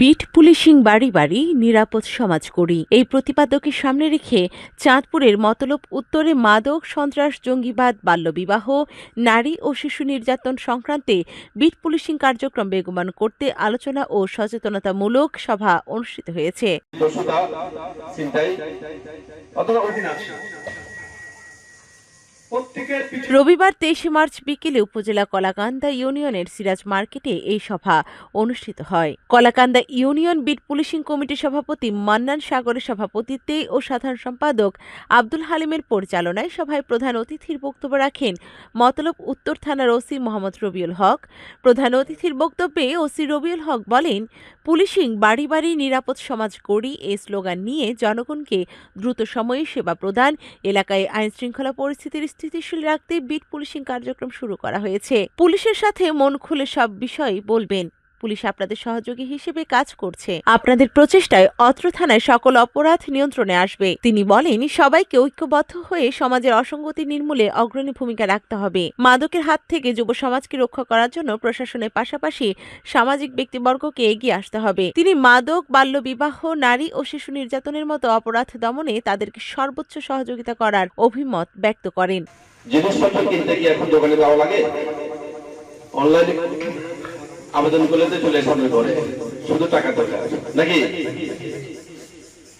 Bit policing বাড়ি বাড়ি নিরাপদ সমাজ করি। এই প্রতিপাদ্যকে সামনে রেখে চাঁদপুরের মতলব উত্তরে মাদক, সন্ত্রাস, জঙ্গিবাদ, বাল্যবিবাহ, নারী ও শিশু নির্যাতন সংক্রান্তে বিট পুলিশিং কার্যক্রম বেগমান করতে আলোচনা ও সচেতনতামূলক সভা অনুষ্ঠিত হয়েছে। রবিবার তেইশে মার্চ বিকেলে উপজেলা কলাকান্দা ইউনিয়নের সিরাজ মার্কেটে এই সভা অনুষ্ঠিত হয়। কলাকান্দা ইউনিয়ন বিট পুলিশিং কমিটির সভাপতি মান্নান সাগরের সভাপতিত্বে ও সাধারণ সম্পাদক আব্দুল হালিমের পরিচালনায় সভায় প্রধান অতিথির বক্তব্য রাখেন মতলব উত্তর থানার ওসি মোহাম্মদ রবিউল হক। প্রধান অতিথির বক্তব্যে ওসি রবিউল হক বলেন, পুলিশিং বাড়ি বাড়ি নিরাপদ সমাজ গড়ি এই স্লোগান নিয়ে জনগণকে দ্রুত সময়ে সেবা প্রদান, এলাকায় আইন শৃঙ্খলা পরিস্থিতির স্থিতিশীল রাখতে বিট পুলিশিং কার্যক্রম শুরু করা হয়েছে। পুলিশের সাথে মন খুলে সব বিষয় বলবেন। পুলিশ আপনাদের সহযোগী হিসেবে কাজ করছে। আপনাদের প্রচেষ্টায় অত্র থানায় সকল অপরাধ নিয়ন্ত্রণে আসবে। তিনি বলেন, সবাইকে ঐক্যবদ্ধ হয়ে সমাজের অসঙ্গতি নির্মূলে অগ্রণী ভূমিকা রাখতে হবে। মাদকের হাত থেকে যুব সমাজকে রক্ষা করার জন্য প্রশাসনের পাশাপাশি সামাজিক ব্যক্তিবর্গকে এগিয়ে আসতে হবে। তিনি মাদক বাল্যবিবাহ নারী ও শিশু নির্যাতনের মতো অপরাধ দমনে তাদেরকে সর্বোচ্চ সহযোগিতা করার অভিমত ব্যক্ত করেন। জিনিসপত্র কিনতে গিয়ে এখন দোকানে যাওয়া লাগে? অনলাইনে আবেদন করলে তো চলে সামনে করে শুধু টাকা দরকার। নাকি?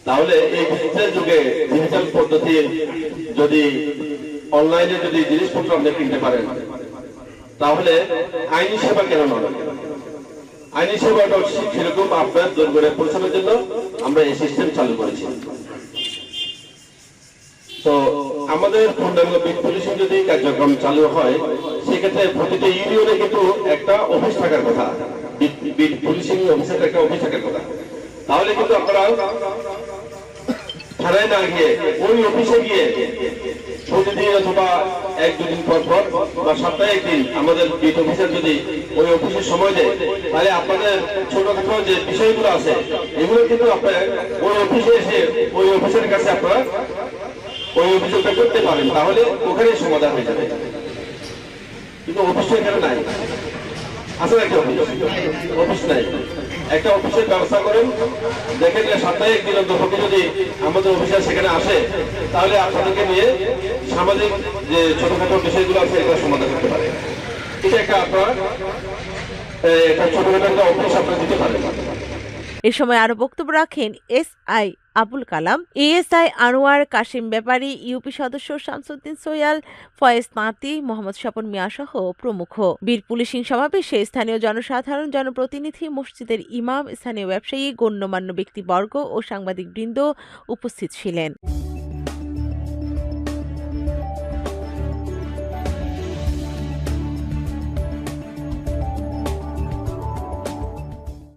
তাহলে এই ডিজিটাল যুগে ডিজিটাল পদ্ধতি যদি অনলাইনে যদি জিনিসপত্র আপনি কিনতে পারেন, তাহলে আইনি সেবা কেন নয়? আইনি সেবাটা সেরকম আপনার দুর্গরে পৌঁছানোর জন্য আমরা এই সিস্টেম চালু করেছি। তো আমাদের পূর্ণাঙ্গ বিট পুলিশিং যদি কার্যক্রম চালু হয়, সেক্ষেত্রে প্রতিটা ইউনিয়নে কিন্তু একটা অফিস থাকার কথা। পুলিশিং অফিসের একটা অফিস থাকার কথা? তাহলে কিন্তু আপনারা থানায় না গিয়ে ওই অফিসে গিয়ে প্রতিদিন অথবা এক দুদিন পর পর বা সপ্তাহে একদিন আমাদের বিট অফিসার যদি ওই অফিসে সময় দেয়, তাহলে আপনাদের ছোটখাটো যে বিষয়গুলো আছে, এগুলো কিন্তু আপনার ওই অফিসে এসে ওই অফিসের কাছে আপনারা ওই অভিযোগটা করতে পারেন, তাহলে ওখানেই সমাধান হয়ে যাবে। কিন্তু অফিস তো এখানে নাই। একটা। অফিসের ব্যবস্থা করেন। দেখেন যে সপ্তাহে একদিন যদি আমাদের অফিসার সেখানে আসে, তাহলে আপনাদেরকে নিয়ে সামাজিক যে ছোটখাটো বিষয়গুলো আছে, এগুলো সমাধান করতে পারে। এটা একটা আপনার একটা ছোটখাটো একটা অফিস আপনারা দিতে পারেন। এ সময় আরও বক্তব্য রাখেন S I Abul Kalam, ASI Anwar Kashim Byapari, UP সদস্য শামসুদ্দিন সোয়াল, ফয়েজ তাঁতি মোহাম্মদ স্বপন মিয়া সহ প্রমুখ। বীর পুলিশিং সমাবেশে স্থানীয় জনসাধারণ, জনপ্রতিনিধি, মসজিদের ইমাম, স্থানীয় ব্যবসায়ী, গণ্যমান্য ব্যক্তিবর্গ ও সাংবাদিক বৃন্দ উপস্থিত ছিলেন।